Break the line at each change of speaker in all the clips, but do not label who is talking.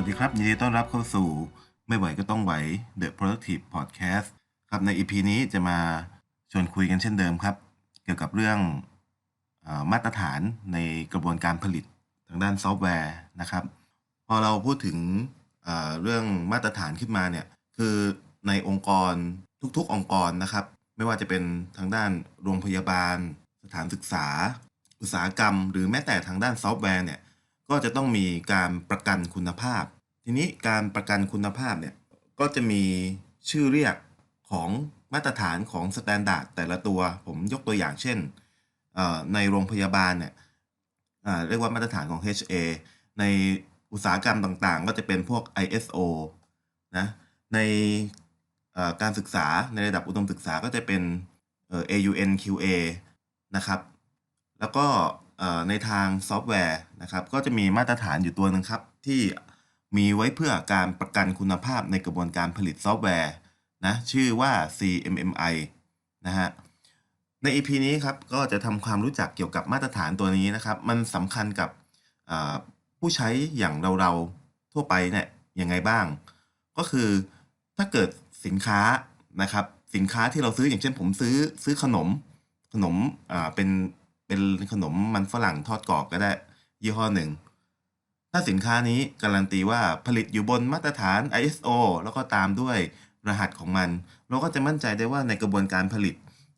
วัสดีครับยินดีต้อนรับเข้าสู่ไม่ไหวก็ต้องไหว The Productive Podcast ครับใน EP นี้จะมาชวนคุยกันเช่นเดิมครับ เกี่ยวกับเรื่องอมาตรฐานในกระบวนการผลิตทางด้านซอฟต์แวร์นะครับ พอเราพูดถึงเรื่องมาตรฐานขึ้นมาเนี่ยคือในองค์กรทุกๆองค์กรนะครับ ไม่ว่าจะเป็นทางด้านโรงพยาบาล สถานศึกษา อุตสาหกรรม หรือแม้แต่ทางด้านซอฟต์แวร์เนี่ย ก็จะต้องมีการประกันคุณภาพ ทีนี้การประกันคุณภาพเนี่ยก็จะมีชื่อเรียกของมาตรฐานของสแตนดาร์ดแต่ละตัวผมยกตัวอย่างเช่นในโรงพยาบาลเนี่ยเรียกว่ามาตรฐานของ HA ในอุตสาหกรรมต่างๆ ก็จะเป็นพวก ISO นะในการศึกษาในระดับอุดมศึกษาก็จะเป็น AUNQA นะครับ แล้วก็ ในทางซอฟต์แวร์นะครับ ก็จะมีมาตรฐานอยู่ตัวหนึ่งครับ ที่มีไว้เพื่อการประกันคุณภาพในกระบวนการผลิตซอฟต์แวร์นะชื่อว่า CMMI นะฮะใน EP นี้ครับก็จะทำความรู้จักเกี่ยวกับมาตรฐานตัวนี้นะครับ มันสำคัญกับผู้ใช้อย่างเราๆทั่วไปเนี่ยยังไงบ้าง ก็คือถ้าเกิดสินค้านะครับ สินค้าที่เราซื้ออย่างเช่นผมซื้อซื้อขนมขนมอ่าเป็น เป็นขนมมันฝรั่งทอดกรอบก็ได้ ยี่ห้อหนึ่ง ถ้าสินค้านี้การันตีว่าผลิตอยู่บนมาตรฐาน ISO แล้วก็ตามด้วยรหัสของมัน เราก็จะมั่นใจได้ว่าในกระบวนการผลิต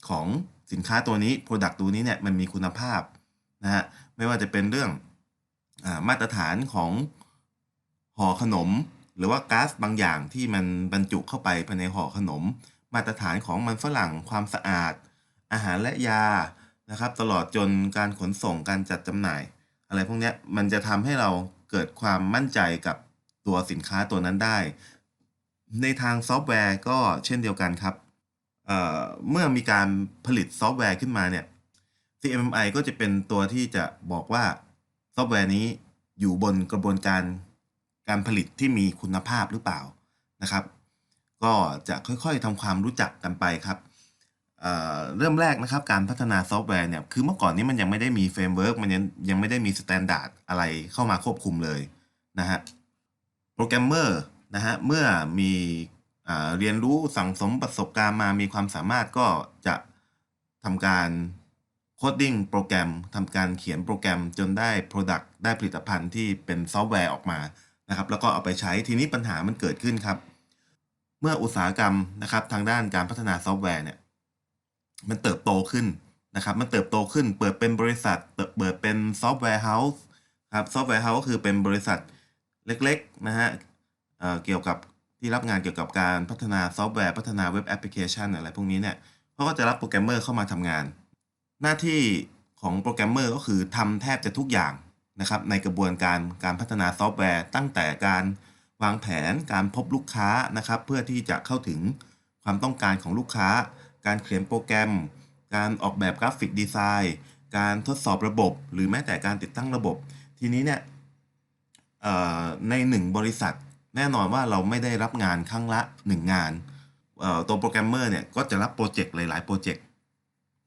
ของสินค้าตัวนี้ Product ตัวนี้เนี่ยมันมีคุณภาพนะฮะไม่ว่าจะเป็นเรื่องอมาตรฐานของห่อขนม หรือว่าก๊าซบางอย่างที่มันบรรจุเข้าไปภายในห่อขนม มาตรฐานของมันฝรั่งความสะอาด อาหารและยา นะครับ ตลอดจนการขนส่งการจัดจำหน่าย อะไรพวกนี้มันจะทำให้เราเกิดความมั่นใจกับตัวสินค้าตัวนั้นได้ ในทางซอฟต์แวร์ก็เช่นเดียวกันครับเเมื่อมีการผลิตซอฟต์แวร์ขึ้นมาเนี่ย CMMI ก็จะเป็นตัวที่จะบอกว่าซอฟต์แวร์นี้อยู่บนกระบวนการการผลิตที่มีคุณภาพหรือเปล่านะครับ ก็จะค่อยๆทำความรู้จักกันไปครับ เริ่มแรกนะครับการพัฒนาซอฟต์แวร์เนี่ยคือเมื่อก่อนนี้มันยังไม่ได้มีเฟรมเวิร์กมันยังยังไม่ได้มีสแตนดาร์ดอะไรเข้ามาควบคุมเลยนะฮะโปรแกรมเมอร์นะฮะเมื่อมีอ่าเรียนรู้สั่งสมประสบการณ์มามีความสามารถก็จะทำการโคดดิ้งโปรแกรมทำการเขียนโปรแกรมจนได้ Product ได้ผลิตภัณฑ์ที่เป็นซอฟต์แวร์ออกมานะครับ แล้วก็เอาไปใช้ทีนี้ปัญหามันเกิดขึ้นครับ เมื่ออุตสาหกรรมนะครับทางด้านการพัฒนาซอฟต์แวร์เนี่ย มันเติบโตขึ้นนะครับ มันเติบโตขึ้น เปิดเป็นบริษัท เปิดเป็นซอฟต์แวร์เฮาส์ครับ ซอฟต์แวร์เฮาส์ก็คือเป็นบริษัทเล็กๆนะฮะเเกี่ยวกับที่รับงานเกี่ยวกับการพัฒนาซอฟต์แวร์พัฒนาเว็บแอปพลิเคชันอะไรพวกนี้เนี่ยเขาก็จะรับโปรแกรมเมอร์เข้ามาทำงาน หน้าที่ของโปรแกรมเมอร์ก็คือทำแทบจะทุกอย่างนะครับในกระบวนการการพัฒนาซอฟต์แวร์ตั้งแต่การวางแผนการพบลูกค้านะครับ เพื่อที่จะเข้าถึงความต้องการของลูกค้า การเขียนโปรแกรม การออกแบบกราฟิกดีไซน์ การทดสอบระบบ หรือแม้แต่การติดตั้งระบบ ทีนี้เนี่ยในหนึ่งบริษัทแน่นอนว่าเราไม่ได้รับงานครั้งละ 1 งานตัวโปรแกรมเมอร์เนี่ยก็จะรับโปรเจกต์หลายๆโปรเจกต์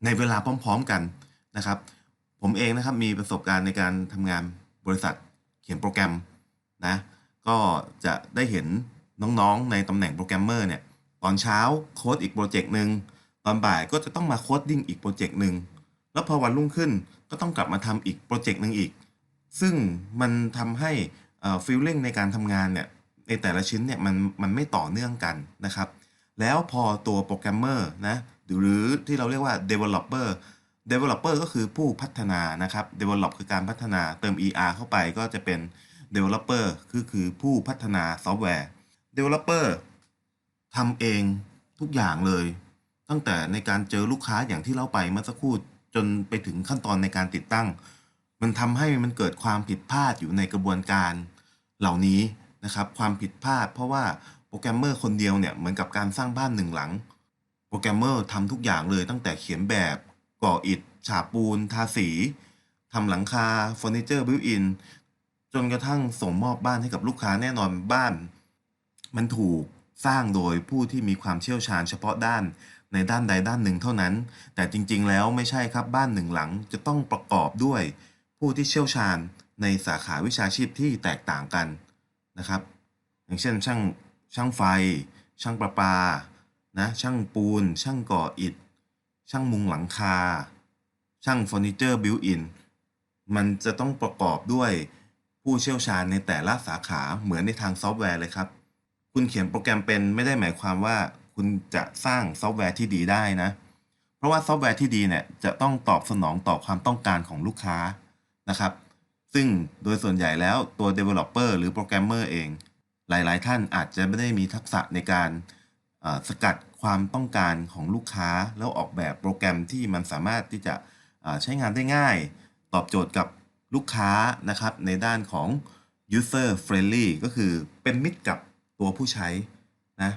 ในเวลาพร้อม ๆกันนะครับ ผมเองนะครับมีประสบการณ์ในการทำงานบริษัทเขียนโปรแกรมนะก็จะได้เห็นน้องๆในตำแหน่งโปรแกรมเมอร์เนี่ยตอนเช้าโค้ดอีกโปรเจกต์หนึ่ง ตอนบ่ายก็จะต้องมาโคดดิ้งอีกโปรเจกต์หนึ่งแล้วพอวันรุ่งขึ้นก็ต้องกลับมาทำอีกโปรเจกต์หนึ่งอีก ซึ่งมันทำให้ฟีลลิ่งในการทำงานเนี่ยในแต่ละชิ้นเนี่ยมันมันไม่ต่อเนื่องกันนะครับ แล้วพอตัวโปรแกรมเมอร์นะหรือที่เราเรียกว่า developer developer ก็คือผู้พัฒนานะครับ develop คือการพัฒนาเติม er เข้าไปก็จะเป็น developer คือคือผู้พัฒนาซอฟต์แวร์ developer ทำเองทุกอย่างเลย ตั้งแต่ในการเจอลูกค้าอย่างที่เล่าไปเมื่อสักครู่จนไปถึงขั้นตอนในการติดตั้ง มันทำให้มันเกิดความผิดพลาดอยู่ในกระบวนการเหล่านี้นะครับ ความผิดพลาด เพราะว่าโปรแกรมเมอร์คนเดียวเนี่ยเหมือนกับการสร้างบ้านหนึ่งหลัง โปรแกรมเมอร์ทำทุกอย่างเลยตั้งแต่เขียนแบบก่ออิฐฉาบปูน ทาสีทำหลังคาเฟอร์นิเจอร์บิวอินจนกระทั่งส่งมอบบ้านให้กับลูกค้าแน่นอนบ้าน มันถูกสร้างโดยผู้ที่มีความเชี่ยวชาญเฉพาะด้าน ในด้านใดด้านหนึ่งเท่านั้น แต่จริงๆ แล้วไม่ใช่ครับบ้านหนึ่งหลังจะต้องประกอบด้วย ผู้ที่เชี่ยวชาญในสาขาวิชาชีพที่แตกต่างกันนะครับ อย่างเช่นช่างช่างไฟ ช่างประปานะช่างปูน ช่างก่ออิฐ ช่างมุงหลังคา ช่างเฟอร์นิเจอร์บิวอินมันจะต้องประกอบด้วยผู้เชี่ยวชาญในแต่ละสาขาเหมือนในทางซอฟต์แวร์เลยครับ คุณเขียนโปรแกรมเป็นไม่ได้หมายความว่า คุณจะสร้างซอฟต์แวร์ที่ดีได้นะ เพราะว่าซอฟต์แวร์ที่ดีเนี่ยจะต้องตอบสนองต่อความต้องการของลูกค้านะครับ ซึ่งโดยส่วนใหญ่แล้วตัว Developer หรือโปรแกรมเมอร์เอง หลาย ๆ ท่านอาจจะไม่ได้มีทักษะในการสกัดความต้องการของลูกค้า แล้วออกแบบโปรแกรมที่มันสามารถที่จะใช้งานได้ง่าย ตอบโจทย์กับลูกค้านะครับ ในด้านของ user friendly ก็คือเป็นมิตรกับตัวผู้ใช้นะ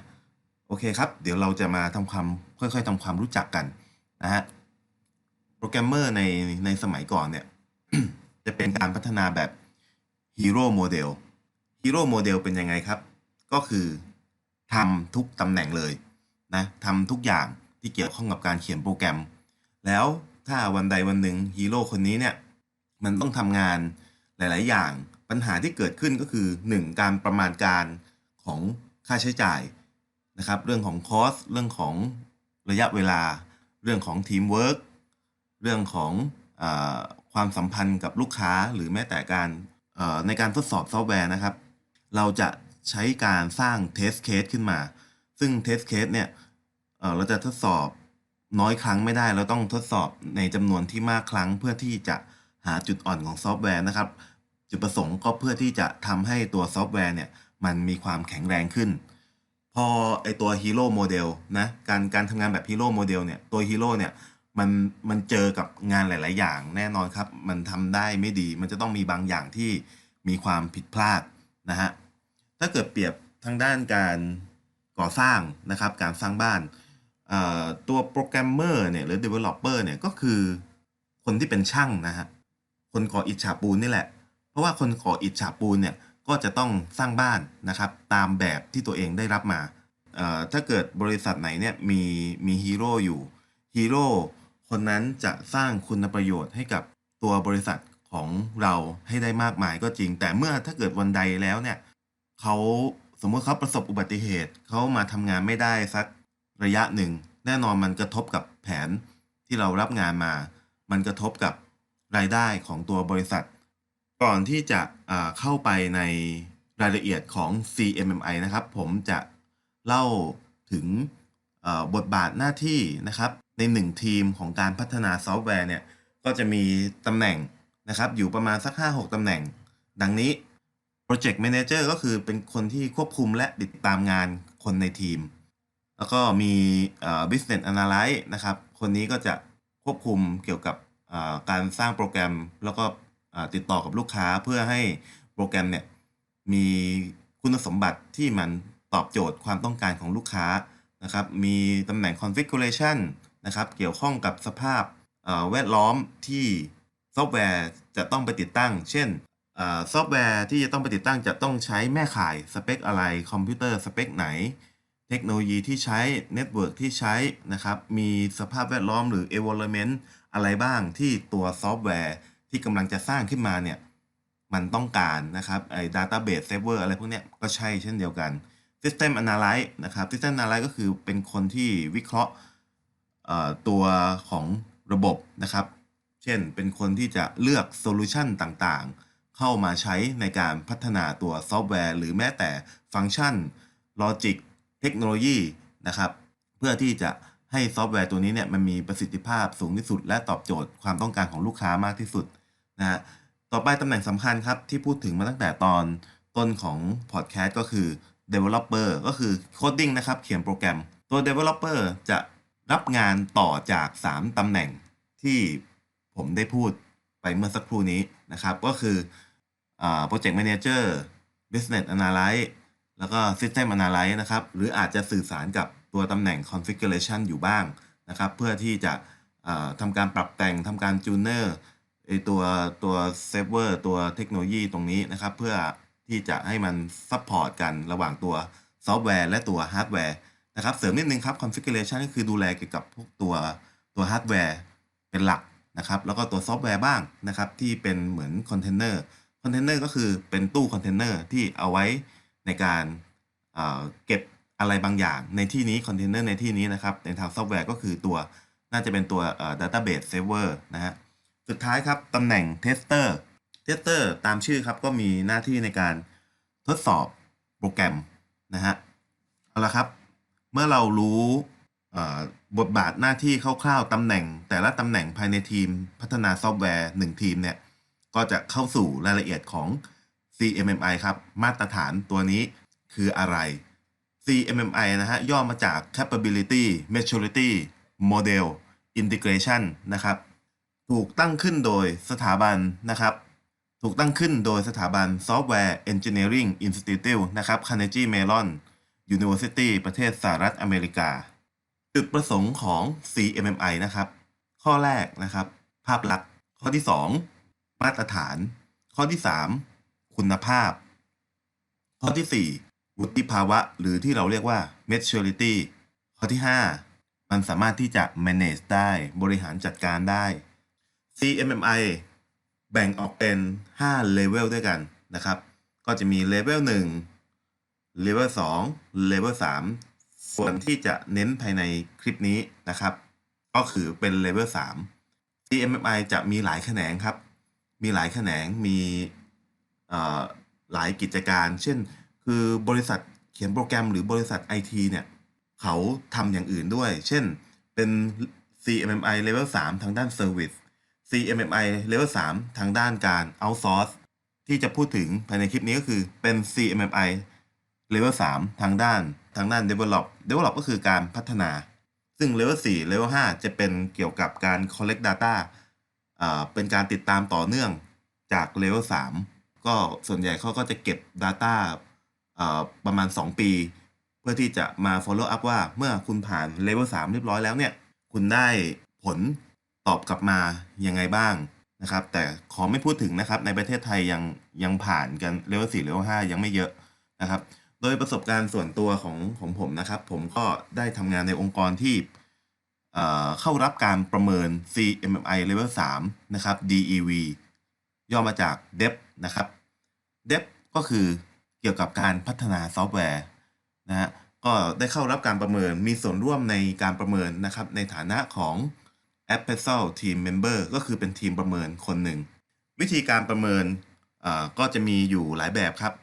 โอเคครับ เดี๋ยวเราจะมาทำความค่อยๆทำความรู้จักกันนะฮะ โปรแกรมเมอร์ในในสมัยก่อนเนี่ย จะเป็นการพัฒนาแบบ Hero Model Hero Model เป็นยังไงครับ ก็คือทำทุกตำแหน่งเลยนะทำทุกอย่างที่เกี่ยวข้องกับการเขียนโปรแกรม แล้วถ้าวันใดวันหนึ่งฮีโร่คนนี้เนี่ย มันต้องทำงานหลาย ๆ อย่างปัญหาที่เกิดขึ้นก็คือ 1. การประมาณการของค่าใช้จ่าย นะครับเรื่องของคอสเรื่องของระยะเวลา เรื่องของทีมเวิร์กเรื่องของอความสัมพันธ์กับลูกค้าหรือแม้แต่การในการทดสอบซอฟต์แวร์นะครับ เราจะใช้การสร้างเทสเคสขึ้นมา ซึ่งเทสเคสเนี่ยเราจะทดสอบน้อยครั้งไม่ได้ เราต้องทดสอบในจำนวนที่มากครั้ง เพื่อที่จะหาจุดอ่อนของซอฟต์แวร์นะครับ จุดประสงค์ก็เพื่อที่จะทำให้ตัวซอฟต์แวร์เนี่ยมันมีความแข็งแรงขึ้น พอไอตัวฮีโร่โมเดลนะการการทำงานแบบฮีโร่โมเดลเนี่ยตัวฮีโร่เนี่ยมันมันเจอกับงานหลาย ๆ อย่างแน่นอนครับ มันทำได้ไม่ดี มันจะต้องมีบางอย่างที่มีความผิดพลาดนะฮะถ้าเกิดเปรียบทางด้านการก่อสร้างนะครับการสร้างบ้านตัวโปรแกรมเมอร์เนี่ยหรือ Developer เนี่ยก็คือคนที่เป็นช่างนะฮะคนก่ออิฐฉาบปูนนี่แหละ เพราะว่าคนก่ออิฐฉาบปูนเนี่ย ก็จะต้องสร้างบ้านนะครับตามแบบที่ตัวเองได้รับมาเอ่อถ้าเกิดบริษัทไหนเนี่ยมีมีฮีโร่อยู่ฮีโร่คนนั้นจะสร้างคุณประโยชน์ให้กับตัวบริษัทของเราให้ได้มากมายก็จริง แต่เมื่อถ้าเกิดวันใดแล้วเนี่ยเขาสมมติเขาประสบอุบัติเหตุเขามาทำงานไม่ได้สักระยะหนึ่ง แน่นอนมันกระทบกับแผนที่เรารับงานมา มันกระทบกับรายได้ของตัวบริษัท ก่อนที่จะเข้าไปในรายละเอียดของ CMMI นะครับ ผมจะเล่าถึงบทบาทหน้าที่นะครับ ในหนึ่งทีมของการพัฒนาซอฟต์แวร์เนี่ย ก็จะมีตำแหน่งนะครับอยู่ประมาณสัก 5-6 ตำแหน่ง ดังนี้ Project Manager ก็คือเป็นคนที่ควบคุมและติดตามงานคนในทีม แล้วก็มี Business Analyst นะครับ คนนี้ก็จะควบคุมเกี่ยวกับการสร้างโปรแกรมแล้วก็ ติดต่อกับลูกค้าเพื่อให้โปรแกรมเนี่ยมีคุณสมบัติที่มันตอบโจทย์ความต้องการของลูกค้านะครับ มีตำแหน่ง Configuration นะครับ เกี่ยวข้องกับสภาพแวดล้อมที่ซอฟต์แวร์จะต้องไปติดตั้ง เช่นซอฟต์แวร์ที่จะต้องไปติดตั้งจะต้องใช้แม่ข่ายสเปคอะไร คอมพิวเตอร์สเปคไหน เทคโนโลยีที่ใช้เน็ตเวิร์กที่ใช้นะครับ มีสภาพแวดล้อมหรือ environment อะไรบ้างที่ตัวซอฟต์แวร์ ที่กำลังจะสร้างขึ้นมาเนี่ยมันต้องการนะครับไอ้ database server อะไรพวกเนี้ยก็ใช่เช่นเดียวกัน system analyst นะครับ system analyst ก็คือเป็นคนที่วิเคราะห์ตัวของระบบนะครับ เช่นเป็นคนที่จะเลือกโซลูชันต่างๆ เข้ามาใช้ในการพัฒนาตัวซอฟต์แวร์ หรือแม้แต่ฟังก์ชันลอจิกเทคโนโลยีนะครับ เพื่อที่จะให้ซอฟต์แวร์ตัวนี้เนี่ยมันมีประสิทธิภาพสูงที่สุด และตอบโจทย์ความต้องการของลูกค้ามากที่สุด นะฮะต่อไปตำแหน่งสำคัญครับ ที่พูดถึงมาตั้งแต่ตอนต้นของพอดแคสต์ก็คือ developer ก็คือ coding นะครับเขียนโปรแกรม ตัว developer จะรับงานต่อจาก 3ตำแหน่งที่ผมได้พูดไปเมื่อสักครู่นี้นะครับ ก็คือ project manager business analyst แล้วก็ System Analyst นะครับ หรืออาจจะสื่อสารกับตัวตำแหน่ง Configuration อยู่บ้างนะครับ เพื่อที่จะทำการปรับแต่งทำการจูเนอร์ ไอตัวตัวเซฟเวอร์ตัวเทคโนโลยีตรงนี้นะครับ เพื่อที่จะให้มันซัพพอร์ตกันระหว่างตัวซอฟต์แวร์และตัวฮาร์ดแวร์นะครับ เสริมนิดนึงครับ Configuration ก็คือดูแลเกี่ยวกับพวกตัวตัวฮาร์ดแวร์เป็นหลักนะครับ แล้วก็ตัวซอฟต์แวร์บ้างนะครับ ที่เป็นเหมือนคอนเทนเนอร์คอนเทนเนอร์ก็คือเป็นตู้คอนเทนเนอร์ที่เอาไว้ในการเเก็บอะไรบางอย่างในที่นี้คอนเทนเนอร์ในที่นี้นะครับ ในทางซอฟต์แวร์ก็คือตัวน่าจะเป็นตัวเอ่อ database server นะฮะ สุดท้ายครับตำแหน่ง tester tester ตอร์ตามชื่อครับก็มีหน้าที่ในการทดสอบโปรแกรมนะฮะเอาละครับ เมื่อเรารู้บทบาทหน้าที่คร่าวๆตำแหน่ง แต่ละตำแหน่งภายในทีมพัฒนาซอฟต์แวร์ 1 ทีมเนี่ย ก็จะเข้าสู่รายละเอียดของ CMMI ครับ มาตรฐานตัวนี้คืออะไร CMMI นะฮะ ย่อมาจาก Capability Maturity Model Integration นะครับ ถูกตั้งขึ้นโดยสถาบันนะครับ ถูกตั้งขึ้นโดยสถาบัน Software Engineering Institute นะครับ Carnegie Mellon University ประเทศสหรัฐอเมริกา จุดประสงค์ของ CMMI นะครับ ข้อแรกนะครับ ภาพลักษณ์ ข้อที่ 2 มาตรฐาน ข้อที่ 3 คุณภาพ ข้อที่ 4 วุฒิภาวะ หรือที่เราเรียกว่า maturity ข้อที่ 5 มันสามารถที่จะ manage ได้ บริหารจัดการได้ CMMI แบ่งออกเป็น 5 เลเวลด้วยกันนะครับ ก็จะมีเลเวล1เลเวล2เลเวล3ส่วนที่จะเน้นภายในคลิปนี้นะครับ ก็คือเป็นเลเวล3 CMMI จะมีหลายแขนงครับ มีหลายแขนงมีหลายกิจการ เช่น คือบริษัทเขียนโปรแกรมหรือบริษัท IT เนี่ย เขาทำอย่างอื่นด้วย เช่นเป็น CMMI Level 3 ทางด้าน Service CMMI Level 3 ทางด้านการ Outsource ที่จะพูดถึงภายในคลิปนี้ก็คือเป็น CMMI Level 3 ทางด้านทางด้าน Develop Develop ก็คือการพัฒนา ซึ่ง Level 4 Level 5 จะเป็นเกี่ยวกับการ collect data อ่าเป็นการติดตามต่อเนื่องจาก Level 3 ก็ส่วนใหญ่เขาก็จะเก็บ Data อ่าประมาณ 2 ปี เพื่อที่จะมา follow up ว่าเมื่อคุณผ่าน Level 3 เรียบร้อยแล้วเนี่ย คุณได้ผล ตอบกลับมายังไงบ้างนะครับ แต่ขอไม่พูดถึงนะครับ ในประเทศไทยยังยังผ่านกัน Level 4 Level 5ยังไม่เยอะนะครับ โดยประสบการณ์ส่วนตัวของของผมนะครับ ผมก็ได้ทำงานในองค์กรที่เอ่อเข้ารับการประเมิน CMMI Level 3 นะครับ DEV ย่อมาจาก Dep นะครับ Dep ก็คือเกี่ยวกับการพัฒนาซอฟต์แวร์นะฮะก็ได้เข้ารับการประเมินมีส่วนร่วมในการประเมินนะครับ ในฐานะของ a p p e s a l Team Member ก็คือเป็นทีมประเมินคนหนึ่ง วิธีการประเมินก็จะมีอยู่หลายแบบครับ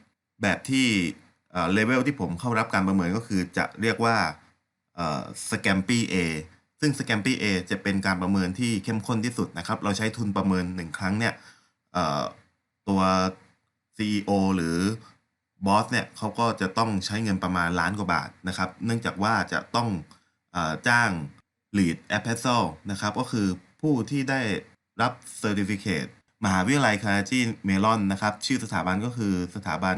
แบบที่เลเวลที่ผมเข้ารับการประเมินก็คือจะเรียกว่าเอ่อ Scampy A ซึ่ง Scampy A จะเป็นการประเมินที่เข้มข้นที่สุดนะครับ เราใช้ทุนประเมิน 1 ครั้งเนี่ยตัว CEO หรือบอสเนี่ยเขาก็จะต้องใช้เงินประมาณล้านกว่าบาทนะครับ เนื่องจากว่าจะต้องอจ้าง Lead a p p a s a l นะครับ ก็คือผู้ที่ได้รับ Certificate มหาวิทยาลัยคาร์จีเมลอนนะครับ ชื่อสถาบันก็คือสถาบัน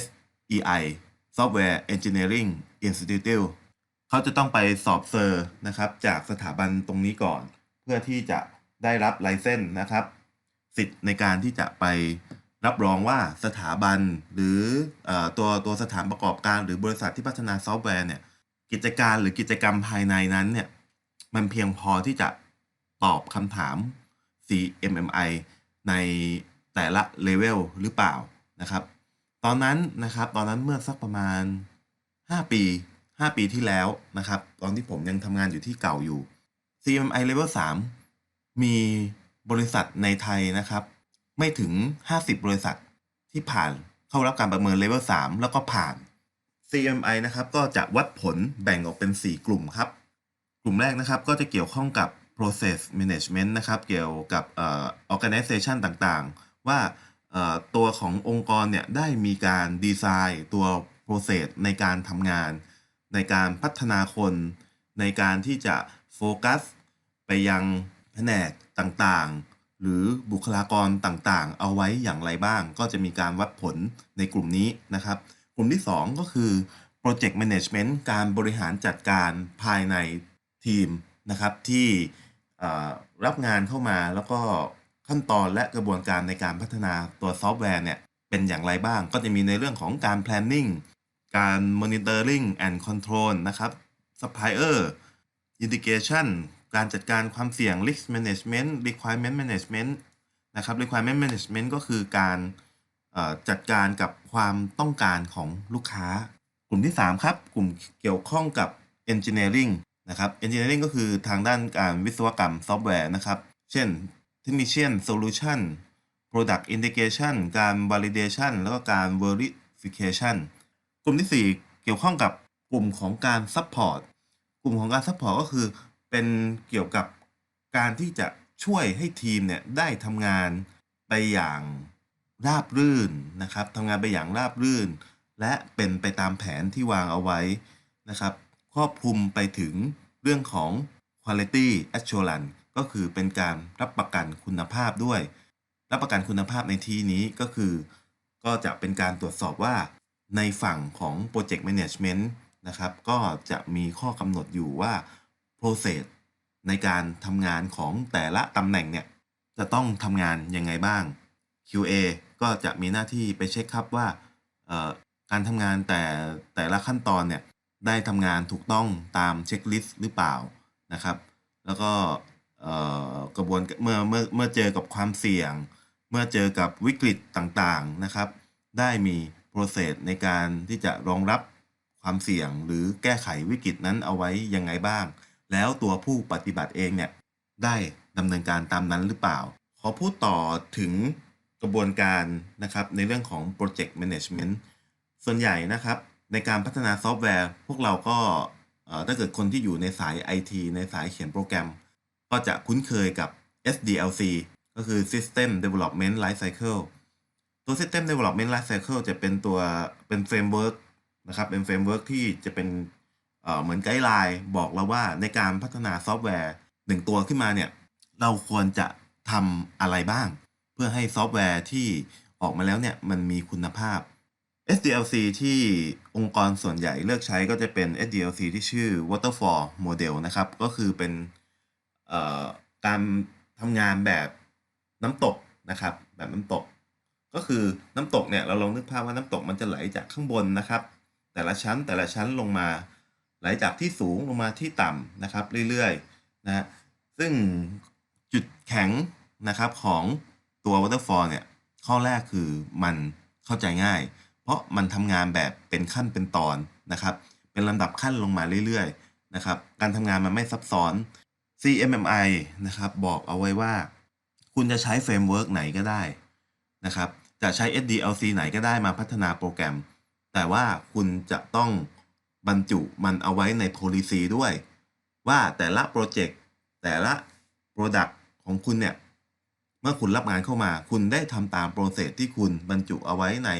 SEI Software Engineering Institute เขาจะต้องไปสอบเซอร์นะครับ จากสถาบันตรงนี้ก่อน เพื่อที่จะได้รับไลเซนส์นะครับ สิทธิ์ในการที่จะไปรับรองว่าสถาบันหรืออตัวตัวสถานประกอบการหรือบริษัทที่พัฒนาซอฟต์แวร์เนี่ยกิจการหรือกิจกรรมภายในนั้นเนี่ย มันเพียงพอที่จะตอบคำถาม CMMI ในแต่ละเลเวลหรือเปล่านะครับ ตอนนั้นนะครับตอนนั้นเมื่อสักประมาณ 5 ปี 5 ปีที่แล้วนะครับ ตอนที่ผมยังทำงานอยู่ที่เก่าอยู่ CMMI Level 3 มีบริษัทในไทยนะครับ ไม่ถึง 50 บริษัทที่ผ่านเข้ารับการประเมิน Level 3 แล้วก็ผ่าน CMI นะครับก็จะวัดผลแบ่งออกเป็น 4 กลุ่มครับ กลุ่มแรกนะครับก็จะเกี่ยวข้องกับ process management นะครับ เกี่ยวกับ organization ต่างๆ ว่าตัวขององค์กรเนี่ยได้มีการดีไซน์ตัว process ในการทำงาน ในการพัฒนาคน ในการที่จะโฟกัสไปยังแผนกต่างๆ หรือบุคลากรต่างๆ เอาไว้อย่างไรบ้าง ก็จะมีการวัดผลในกลุ่มนี้นะครับ กลุ่มที่ 2 ก็คือ Project Management การบริหารจัดการภายใน ทีมนะครับที่รับงานเข้ามาแล้วก็ขั้นตอนและกระบวนการในการพัฒนาตัวซอฟต์แวร์เนี่ยเป็นอย่างไรบ้าง ก็จะมีในเรื่องของการ planning การ monitoring and control นะครับ supplier integration การจัดการความเสี่ยง risk management requirement management นะครับ requirement management ก็คือการจัดการกับความต้องการของลูกค้า กลุ่มที่ 3 ครับ กลุ่มเกี่ยวข้องกับ engineering นะครับ engineering ก็คือทางด้านการวิศวกรรมซอฟต์แวร์นะครับ เช่น technician solution product integration การ validation แล้วก็การ verification กลุ่มที่ 4 เกี่ยวข้องกับกลุ่มของการ support กลุ่มของการ support ก็คือเป็นเกี่ยวกับการที่จะช่วยให้ทีมเนี่ยได้ทำงานไปอย่างราบรื่นนะครับทำงานไปอย่างราบรื่น และเป็นไปตามแผนที่วางเอาไว้นะครับ ครอบคลุมไปถึงเรื่องของ quality assurance ก็คือเป็นการรับประกันคุณภาพด้วย รับประกันคุณภาพในที่นี้ก็คือ ก็จะเป็นการตรวจสอบว่าในฝั่งของ Project Management นะครับ ก็จะมีข้อกำหนดอยู่ว่า process ในการทำงานของแต่ละตำแหน่งเนี่ย จะต้องทำงานยังไงบ้าง QA ก็จะมีหน้าที่ไปเช็คครับว่าการทำงานแต่แต่ละขั้นตอนเนี่ย ได้ทำงานถูกต้องตามเช็คลิสต์หรือเปล่านะครับ แล้วก็กระบวนเมื่อเมื่อเมื่อเจอกับความเสี่ยง เมื่อเจอกับวิกฤตต่างๆนะครับ ได้มีโปรเซสในการที่จะรองรับความเสี่ยงหรือแก้ไขวิกฤตนั้นเอาไว้ยังไงบ้าง แล้วตัวผู้ปฏิบัติเองเนี่ยได้ดำเนินการตามนั้นหรือเปล่า ขอพูดต่อถึงกระบวนการนะครับในเรื่องของ Project Management ส่วนใหญ่นะครับ ในการพัฒนาซอฟต์แวร์ พวกเราก็ถ้าเกิดคนที่อยู่ในสาย IT ในสายเขียนโปรแกรม ก็จะคุ้นเคยกับ SDLC ก็คือ System Development Life Cycle ตัว System Development Life Cycle จะเป็นตัวเป็นเฟรมเวิร์กนะครับเป็นเฟรมเวิร์กที่จะเป็นเหมือนไกด์ไลน์บอกเราว่าในการพัฒนาซอฟต์แวร์หนึ่งตัวขึ้นมาเนี่ย เราควรจะทำอะไรบ้าง เพื่อให้ซอฟต์แวร์ที่ออกมาแล้วเนี่ย มันมีคุณภาพ SDLC ที่องค์กรส่วนใหญ่เลือกใช้ก็จะเป็น SDLC ที่ชื่อ Waterfall Model นะครับ ก็คือเป็นการทำงานแบบน้ำตกนะครับ แบบน้ำตก ก็คือน้ำตกเนี่ยเราลองนึกภาพว่าน้ำตกมันจะไหลจากข้างบนนะครับ แต่ละชั้นแต่ละชั้นลงมาไหลจากที่สูงลงมาที่ต่ำนะครับ เรื่อยๆนะฮะซึ่งจุดแข็งนะครับของตัว Waterfall เนี่ยข้อแรกคือมันเข้าใจง่าย เพราะมันทำงานแบบเป็นขั้นเป็นตอนนะครับ เป็นลำดับขั้นลงมาเรื่อยๆนะครับการทำงานมันไม่ซับซ้อน CMMI นะครับบอกเอาไว้ว่า คุณจะใช้เฟรมเวิร์กไหนก็ได้นะครับจะใช้ SDLC ไหนก็ได้มาพัฒนาโปรแกรม แต่ว่าคุณจะต้องบรรจุมันเอาไว้ใน policy ด้วย ว่าแต่ละโปรเจกต์แต่ละ Product ของคุณเนี่ย เมื่อคุณรับงานเข้ามา คุณได้ทำตามโปรเซสที่คุณบรรจุเอาไว้ใน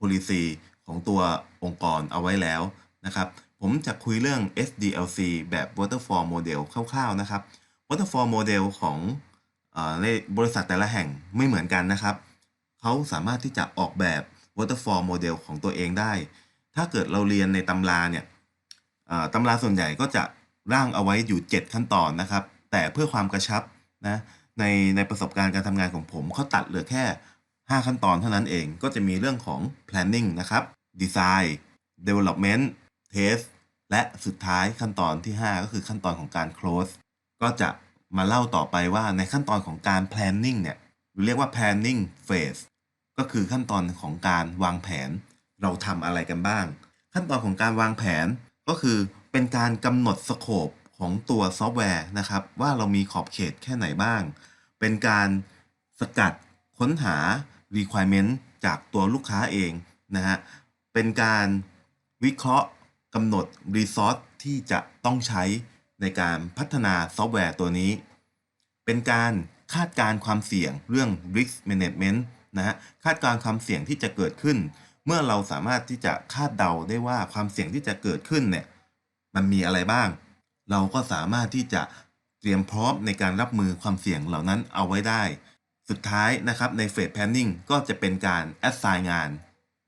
policy ของตัวองค์กรเอาไว้แล้วนะครับ ผมจะคุยเรื่อง SDLC แบบ waterfall model คร่าวๆนะครับ waterfall model ของอบริษัทแต่ละแห่งไม่เหมือนกันนะครับ เขาสามารถที่จะออกแบบ waterfall model ของตัวเองได้ ถ้าเกิดเราเรียนในตำราเนี่ยตำราส่วนใหญ่ก็จะร่างเอาไว้อยู่ 7 ขั้นตอนนะครับ แต่เพื่อความกระชับนะในในประสบการณ์การทำงานของผมเขาตัดเหลือแค่ 5 ขั้นตอนเท่านั้นเองก็จะมีเรื่องของ planning นะครับ design development test และสุดท้ายขั้นตอนที่ 5 ก็คือขั้นตอนของการ close ก็จะมาเล่าต่อไปว่าในขั้นตอนของการ planning เนี่ยเรียกว่า planning phase ก็คือขั้นตอนของการวางแผน เราทำอะไรกันบ้าง ขั้นตอนของการวางแผนก็คือเป็นการกำหนดสโคปของตัวซอฟต์แวร์นะครับ ว่าเรามีขอบเขตแค่ไหนบ้าง เป็นการสกัดค้นหา requirement จากตัวลูกค้าเองนะฮะเป็นการวิเคราะห์กำหนด resource ที่จะต้องใช้ในการพัฒนาซอฟต์แวร์ตัวนี้ เป็นการคาดการณ์ความเสี่ยงเรื่อง risk management นะฮะคาดการณ์ความเสี่ยงที่จะเกิดขึ้น เมื่อเราสามารถที่จะคาดเดาได้ว่าความเสี่ยงที่จะเกิดขึ้นเนี่ยมันมีอะไรบ้าง เราก็สามารถที่จะเตรียมพร้อมในการรับมือความเสี่ยงเหล่านั้นเอาไว้ได้ สุดท้ายนะครับในเฟส planning ก็จะเป็นการ assign งาน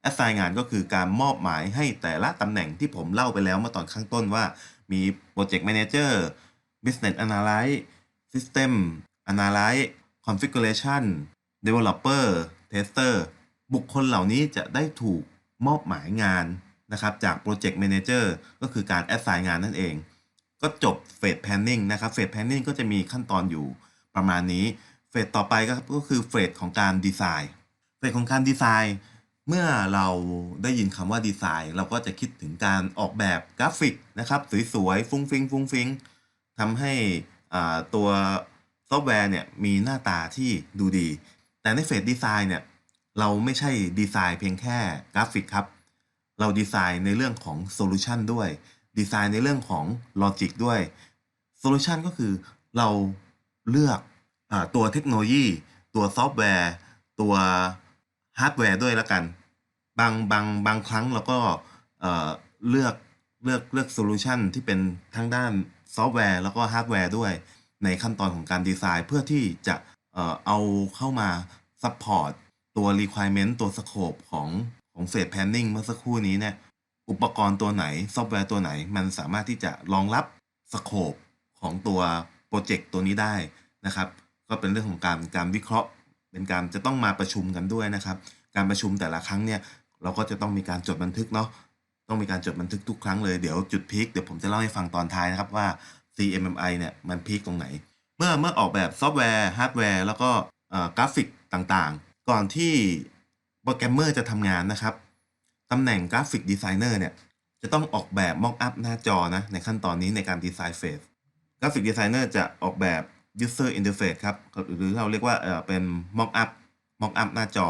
assign งานก็คือการมอบหมายให้แต่ละตำแหน่งที่ผมเล่าไปแล้วเมื่อตอนข้างต้นว่ามี project manager business analyst system analyst configuration developer tester บุคคลเหล่านี้จะได้ถูกมอบหมายงานนะครับจาก project manager ก็คือการ assign งานนั่นเอง ก็จบเฟส planning นะครับเฟส planning ก็จะมีขั้นตอนอยู่ประมาณนี้ เฟสต่อไปก็ก็คือเฟสของการดีไซน์เฟสของการดีไซน์เมื่อเราได้ยินคำว่าดีไซน์ เราก็จะคิดถึงการออกแบบกราฟิกนะครับสวยๆฟุ้งฟิงฟุ้งฟิงทำให้อ่าตัวซอฟต์แวร์เนี่ยมีหน้าตาที่ดูดี แต่ในเฟสดีไซน์เนี่ยเราไม่ใช่ดีไซน์เพียงแค่กราฟิกครับ เราดีไซน์ในเรื่องของโซลูชันด้วย ดีไซน์ในเรื่องของลอจิกด้วยโซลูชันก็คือเราเลือก ตัวเทคโนโลยี ตัวซอฟต์แวร์ ตัวฮาร์ดแวร์ด้วยละกัน บางบางบางครั้งเราก็เลือกเลือกเลือกโซลูชันที่เป็นทั้งด้านซอฟต์แวร์แล้วก็ฮาร์ดแวร์ด้วยในขั้นตอนของการดีไซน์ เพื่อที่จะเอาเข้ามาซัพพอร์ตตัว requirement ตัว scope ของของ phase planning เมื่อสักครู่นี้เนี่ยอุปกรณ์ตัวไหนซอฟต์แวร์ตัวไหน มันสามารถที่จะรองรับสโคปของตัวโปรเจกต์ตัวนี้ได้นะครับ ก็เป็นเรื่องของการการวิเคราะห์ เป็นการจะต้องมาประชุมกันด้วยนะครับ การประชุมแต่ละครั้งเนี่ยเราก็จะต้องมีการจดบันทึกเนาะต้องมีการจดบันทึกทุกครั้งเลยเดี๋ยวจุดพีคเดี๋ยวผมจะเล่าให้ฟังตอนท้ายนะครับว่า CMMI เนี่ยมันพีคตรงไหน เมื่อเมื่อออกแบบซอฟต์แวร์ฮาร์ดแวร์แล้วก็กราฟิกต่างๆ ก่อนที่โปรแกรมเมอร์จะทำงานนะครับตำแหน่งกราฟิกดีไซเนอร์เนี่ยจะต้องออกแบบม็อกอัพหน้าจอนะในขั้นตอนนี้ในการดีไซน์เฟสกราฟิกดีไซเนอร์จะออกแบบ user interface ครับหรือเราเรียกว่าเป็นมอกอัพมอกอัพหน้าจอ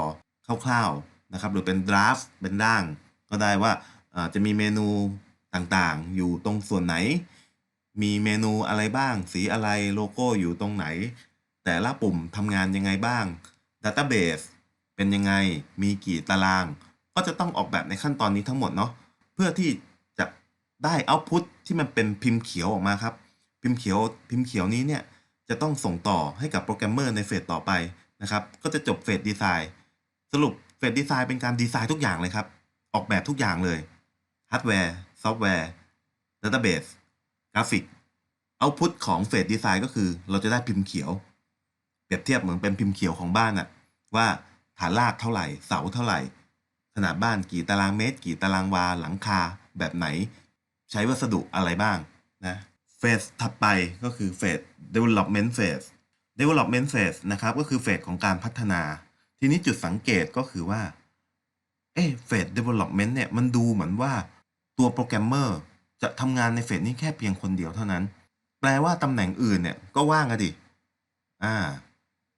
คร่าวๆนะครับหรือเป็น draft เป็นร่าง ก็ได้ว่าจะมีเมนูต่างๆ อยู่ตรงส่วนไหน มีเมนูอะไรบ้าง สีอะไรโลโก้อยู่ตรงไหน แต่ละปุ่มทำงานยังไงบ้าง Database เป็นยังไงมีกี่ตาราง ก็จะต้องออกแบบในขั้นตอนนี้ทั้งหมดเนาะเพื่อที่จะได้เอาพุตที่มันเป็นพิมพ์เขียวออกมาครับ พิมพ์เขียวพิมพ์เขียวนี้เนี่ย จะต้องส่งต่อให้กับโปรแกรมเมอร์ในเฟสต่อไปนะครับ ก็จะจบเฟสดีไซน์สรุปเฟสดีไซน์เป็นการดีไซน์ทุกอย่างเลยครับ ออกแบบทุกอย่างเลยฮาร์ดแวร์ซอฟต์แวร์ดัตเตอร์เบสกราฟิกเอาพุตของเฟสดีไซน์ก็คือเราจะได้พิมพ์เขียว เปรียบเทียบเหมือนเป็นพิมพ์เขียวของบ้านอะว่าฐานรากเท่าไหร่ เสาเท่าไหร่ ขนาดบ้านกี่ตารางเมตร กี่ตารางวาหลังคาแบบไหน ใช้วัสดุอะไรบ้างนะ เฟสถัดไปก็คือเฟส development phase development phase นะครับ ก็คือเฟสของการพัฒนา ทีนี้จุดสังเกตก็คือว่า เอ๊เฟส development เนี่ย มันดูเหมือนว่าตัวโปรแกรมเมอร์จะทำงานในเฟสนี้แค่เพียงคนเดียวเท่านั้น แปลว่าตำแหน่งอื่นเนี่ย ก็ว่างอะดิ อ่า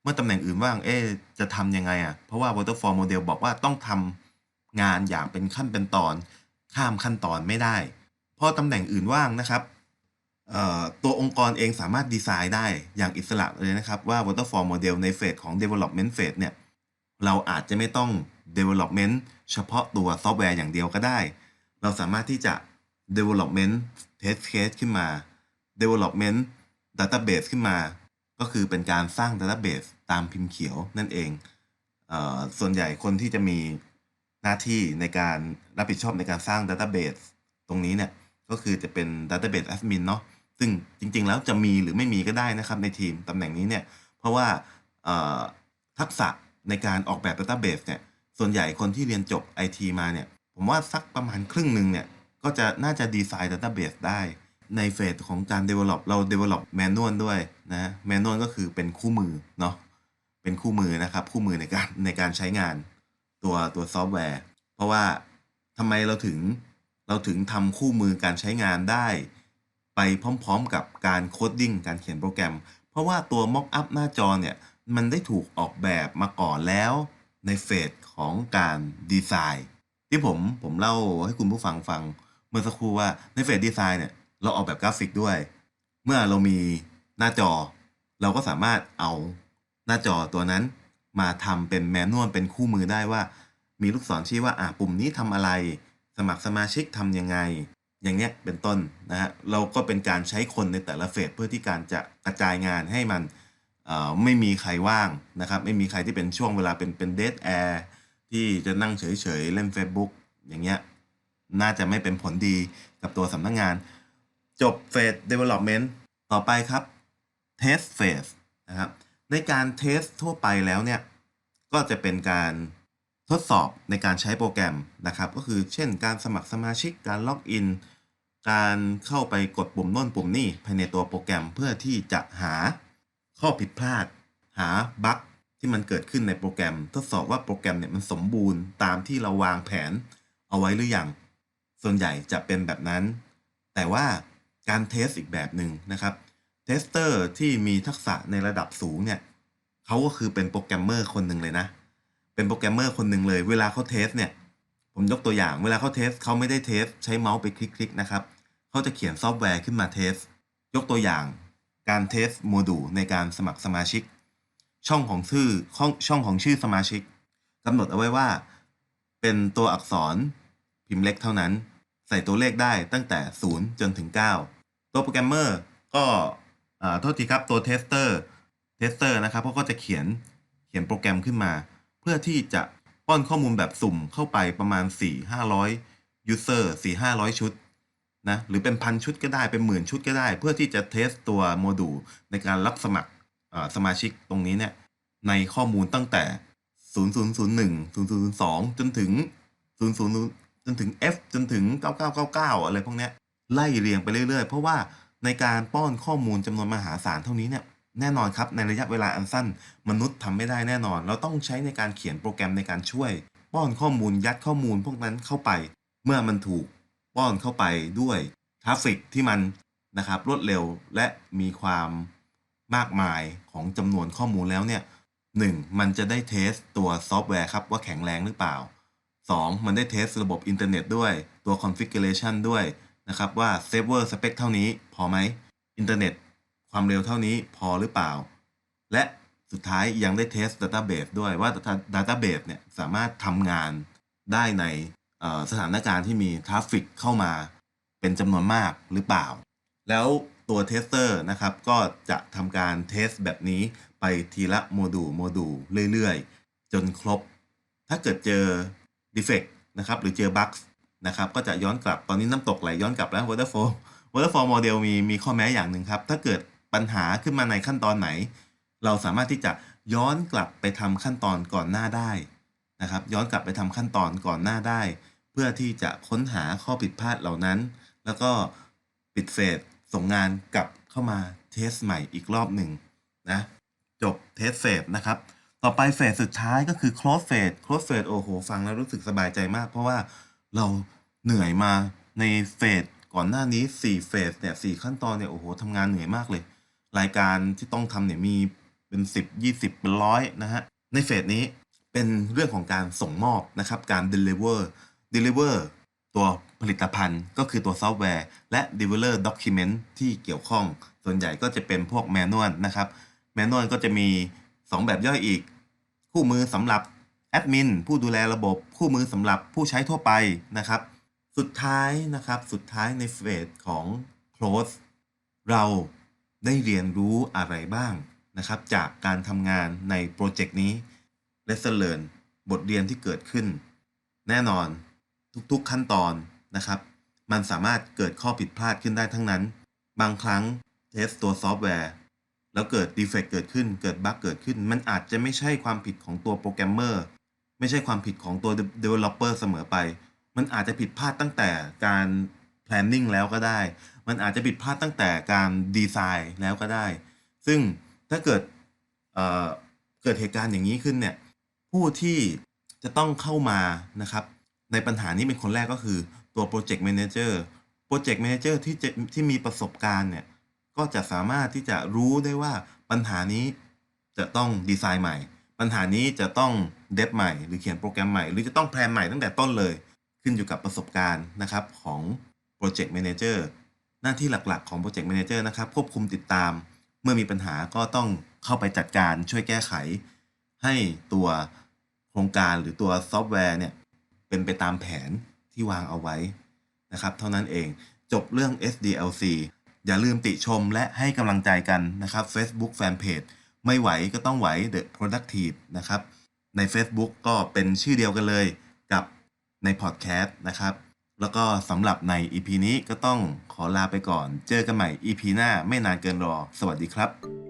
เมื่อตำแหน่งอื่นว่าง เอ๊จะทำยังไงอะเพราะว่า waterfall model บอกว่าต้องทำงานอย่างเป็นขั้นเป็นตอน ข้ามขั้นตอนไม่ได้ พอตำแหน่งอื่นว่างนะครับ ตัวองค์กรเองสามารถดีไซน์ได้อย่างอิสระเลยนะครับ ว่า waterfall model ในเฟสของ development phase เนี่ยเราอาจจะไม่ต้อง development เฉพาะตัวซอฟต์แวร์อย่างเดียวก็ได้ เราสามารถที่จะ development test case ขึ้นมา development database ขึ้นมา ก็คือเป็นการสร้าง database ตามพิมพ์เขียวนั่นเองเออส่วนใหญ่คนที่จะมีหน้าที่ในการรับผิดชอบในการสร้าง database ตรงนี้เนี่ย ก็คือจะเป็น database admin เนาะ ซึ่งจริงๆแล้วจะมีหรือไม่มีก็ได้นะครับในทีมตำแหน่งนี้เนี่ยเพราะว่าทักษะในการออกแบบ database เนี่ยส่วนใหญ่คนที่เรียนจบ IT มาเนี่ยผมว่าสักประมาณครึ่งหนึ่งเนี่ยก็จะน่าจะดีไซน์ database ได้ในเฟสของการ develop เรา develop manual ด้วยนะ manual ก็คือเป็นคู่มือเนาะเป็นคู่มือนะครับ คู่มือในการในการใช้งานตัวตัวซอฟต์แวร์ เพราะว่าทำไมเราถึงเราถึงทำคู่มือการใช้งานได้ ไปพร้อมๆกับการโคดดิ้งการเขียนโปรแกรม เพราะว่าตัว mock up หน้าจอเนี่ย มันได้ถูกออกแบบมาก่อนแล้วในเฟสของการดีไซน์ ที่ผมผมเล่าให้คุณผู้ฟังฟัง เมื่อสักครู่ว่าในเฟสดีไซน์เนี่ย เราออกแบบกราฟิกด้วย เมื่อเรามีหน้าจอ เราก็สามารถเอาหน้าจอตัวนั้นมาทำเป็นแมนนวลเป็นคู่มือได้ว่า มีลูกศรชี้ว่าอะปุ่มนี้ทำอะไร สมัครสมาชิกทำยังไง อย่างเนี้ยเป็นต้นนะฮะเราก็เป็นการใช้คนในแต่ละเฟสเพื่อที่การจะกระจายงานให้มันไม่มีใครว่างนะครับไม่มีใครที่เป็นช่วงเวลาเป็นเป็นเดทแอร์ที่จะนั่งเฉยๆ เล่น Facebook อย่างเงี้ยน่าจะไม่เป็นผลดีกับตัวสำนักงงาน จบเฟส development ต่อไปครับ test phase นะครับในการเทสทั่วไปแล้วเนี่ย ก็จะเป็นการ ทดสอบในการใช้โปรแกรมนะครับ ก็คือเช่นการสมัครสมาชิกการล็อกอิน การเข้าไปกดปุ่มโน่นปุ่มนี่ภายในตัวโปรแกรมเพื่อที่จะหาข้อผิดพลาด หาบั๊กที่มันเกิดขึ้นในโปรแกรม ทดสอบว่าโปรแกรมเนี่ยมันสมบูรณ์ตามที่เราวางแผนเอาไว้หรือยังส่วนใหญ่จะเป็นแบบนั้น แต่ว่าการเทสอีกแบบหนึ่งนะครับเทสเตอร์ที่มีทักษะในระดับสูงเนี่ยเขาก็คือเป็นโปรแกรมเมอร์คนหนึ่งเลยนะ เป็นโปรแกรมเมอร์คนหนึ่งเลย เวลาเขาเทสเนี่ยผมยกตัวอย่างเวลาเขาเทสเขาไม่ได้เทสใช้เมาส์ไปคลิกๆนะครับเขาจะเขียนซอฟต์แวร์ขึ้นมาเทส ยกตัวอย่างการเทสโมดูลในการสมัครสมาชิก ช่องของชื่อช่องช่องของชื่อสมาชิกกำหนดเอาไว้ว่า เป็นตัวอักษรพิมพ์เล็กเท่านั้น ใส่ตัวเลขได้ตั้งแต่ 0 จนถึง 9 ตัวโปรแกรมเมอร์ก็อ่าโทษทีครับตัวเทสเตอร์เทสเตอร์นะครับเขาก็จะเขียนเขียนโปรแกรมขึ้นมา เพื่อที่จะป้อนข้อมูลแบบสุ่มเข้าไปประมาณ 4 500 user 4 500 ชุดนะหรือเป็นพันชุดก็ได้เป็นหมื่นชุดก็ได้ เพื่อที่จะเทสตัวโมดูลในการรับสมัครสมาชิกตรงนี้เนี่ยในข้อมูลตั้งแต่ 0001 0002 จนถึง 00 จนถึง F จนถึง 9999 อะไรพวกนี้ไล่เรียงไปเรื่อยๆ เพราะว่าในการป้อนข้อมูลจำนวนมหาศาลเท่านี้เนี่ย แน่นอนครับในระยะเวลาอันสั้น มนุษย์ทำไม่ได้แน่นอน เราต้องใช้ในการเขียนโปรแกรมในการช่วย ป้อนข้อมูลยัดข้อมูลพวกนั้นเข้าไป เมื่อมันถูกป้อนเข้าไปด้วยทราฟฟิกที่มันนะครับรวดเร็วและมีความมากมายของจำนวนข้อมูลแล้วเนี่ยหนึ่งมันจะได้เทสตัวซอฟต์แวร์ครับว่าแข็งแรงหรือเปล่า 2. มันได้เทสระบบอินเทอร์เน็ตด้วยตัว configuration ด้วยนะครับว่าเซิร์ฟเวอร์สเปคเท่านี้พอไหมอินเทอร์เน็ต ความเร็วเท่านี้พอหรือเปล่า และสุดท้ายยังได้เทส Database ด้วยว่า Database เนี่ยสามารถทำงานได้ในสถานการณ์ที่มีทราฟฟิกเข้ามาเป็นจำนวนมากหรือเปล่า แล้วตัวเทสเตอร์นะครับก็จะทำการเทสแบบนี้ไปทีละโมดูลโมดูลเรื่อยๆ จนครบ ถ้าเกิดเจอ defect นะครับหรือเจอ bugs นะครับก็จะย้อนกลับตอนนี้น้ำตกไหลย้อนกลับแล้ว waterfall waterfall model มีมีข้อแม้อย่างหนึ่งครับ ถ้าเกิด ปัญหาขึ้นมาในขั้นตอนไหน เราสามารถที่จะย้อนกลับไปทำขั้นตอนก่อนหน้าได้นะครับ ย้อนกลับไปทำขั้นตอนก่อนหน้าได้ เพื่อที่จะค้นหาข้อผิดพลาดเหล่านั้น แล้วก็ปิดเฟสส่งงานกลับเข้ามาเทสใหม่อีกรอบหนึ่งนะจบเทสเฟสนะครับ ต่อไปเฟสสุดท้ายก็คือ close phase close phase โอ้โห ฟังแล้วรู้สึกสบายใจมาก เพราะว่าเราเหนื่อยมาในเฟสก่อนหน้านี้4เฟสเนี่ยสขั้นตอนเนี่ยโอ้โหทำงานเหนื่อยมากเลย รายการที่ต้องทำเนี่ยมีเป็น10 20เป็นร้อยนะฮะ ในเฟสนี้เป็นเรื่องของการส่งมอบนะครับการ deliver deliver ตัวผลิตภัณฑ์ก็คือตัวซอฟต์แวร์ และ deliver document ที่เกี่ยวข้อง ส่วนใหญ่ก็จะเป็นพวกแมนนวลนะครับแมนนวลก็จะมี 2 แบบย่อยอีก คู่มือสำหรับแอดมินผู้ดูแลระบบ คู่มือสำหรับผู้ใช้ทั่วไปนะครับ สุดท้ายนะครับ สุดท้ายในเฟสของ close เรา ได้เรียนรู้อะไรบ้างนะครับ จากการทำงานในโปรเจกต์นี้ lesson learn บทเรียนที่เกิดขึ้น แน่นอนทุกๆขั้นตอนนะครับ มันสามารถเกิดข้อผิดพลาดขึ้นได้ทั้งนั้น บางครั้งเทสตัวซอฟต์แวร์ แล้วเกิดดีเฟกเกิดขึ้น เกิดบั๊กเกิดขึ้น มันอาจจะไม่ใช่ความผิดของตัวโปรแกรมเมอร์ไม่ใช่ความผิดของตัว developer เสมอไป มันอาจจะผิดพลาดตั้งแต่การ planning แล้วก็ได้ มันอาจจะผิดพลาดตั้งแต่การดีไซน์แล้วก็ได้ ซึ่งถ้าเกิดเเกิดเหตุการณ์อย่างนี้ขึ้นเนี่ยผู้ที่จะต้องเข้ามานะครับ ในปัญหานี้เป็นคนแรกก็คือตัว Project Manager Project Manager ที่จะที่มีประสบการณ์เนี่ยก็จะสามารถที่จะรู้ได้ว่าปัญหานี้จะต้องดีไซน์ใหม่ ปัญหานี้จะต้องเดฟใหม่ หรือเขียนโปรแกรมใหม่ หรือจะต้องแพลนใหม่ตั้งแต่ต้นเลย ขึ้นอยู่กับประสบการณ์นะครับของ Project Manager หน้าที่หลักๆของ Project Manager นะครับ ควบคุมติดตาม เมื่อมีปัญหาก็ต้องเข้าไปจัดการช่วยแก้ไข ให้ตัวโครงการหรือตัวซอฟต์แวร์เนี่ย เป็นไปตามแผนที่วางเอาไว้นะครับ เท่านั้นเองจบเรื่อง SDLC อย่าลืมติชมและให้กำลังใจกันนะครับ Facebook Fanpage ไม่ไหวก็ต้องไหว The Productive นะครับ ใน Facebook ก็เป็นชื่อเดียวกันเลยกับในพอดแคสต์นะครับ แล้วก็สำหรับใน EP นี้ก็ต้องขอลาไปก่อน เจอกันใหม่ EP หน้าไม่นานเกินรอ สวัสดีครับ